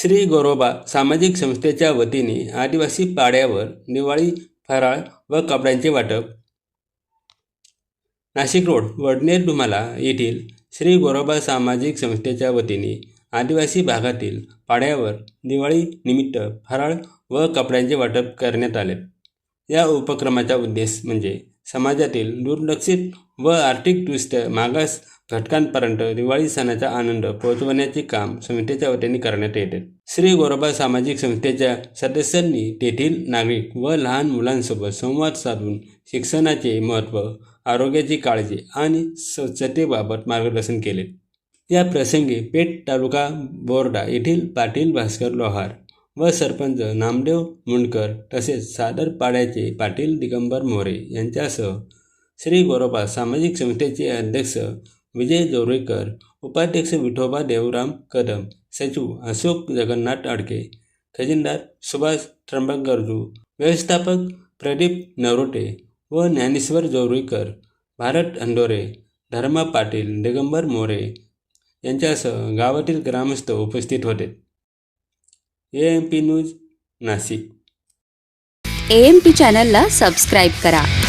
श्री गोरोबा सामाजिक संस्थेच्या वतीने आदिवासी पाड्यावर दिवाळी फराळ व कपड्यांचे वाटप. नाशिक रोड वडनेर डुमाला येथील श्री गोरोबा सामाजिक संस्थेच्या वतीने आदिवासी भागातील पाड्यावर दिवाळी निमित्त फराळ व कपड्यांचे वाटप करण्यात आले. या उपक्रमाचा उद्देश म्हणजे समाजातील दुर्लक्षित व आर्थिकदृष्ट्या मागास घटकांपर्यंत दिवाळी सणाचा आनंद पोहोचवण्याचे काम संस्थेच्या वतीने करण्यात येते. श्री गोरोबा सामाजिक संस्थेच्या सदस्यांनी तेथील नागरिक व लहान मुलांसोबत संवाद साधून शिक्षणाचे महत्त्व आरोग्याची काळजी आणि स्वच्छतेबाबत मार्गदर्शन केले. या प्रसंगी पेठ तालुका बोर्डा येथील पाटील भास्कर लोहार व सरपंच नामदेव मुंडकर तसेच सादर पाड्याचे पाटील दिगंबर मोरे यांच्यासह श्री गोरोबा सामाजिक संस्थेचे अध्यक्ष विजय जोरेकर उपाध्यक्ष विठोबा देवराम कदम सचिव अशोक जगन्नाथ अडके खजिनदार सुभाष त्र्यंबक गरजू व्यवस्थापक प्रदीप नवरोटे व ज्ञानेश्वर जोरेकर भारत अंडोरे धर्मा पाटील दिगंबर मोरे यांच्यासह गावातील ग्रामस्थ उपस्थित होते. A M P news Nashik. A M P चॅनलला सबस्क्राईब करा.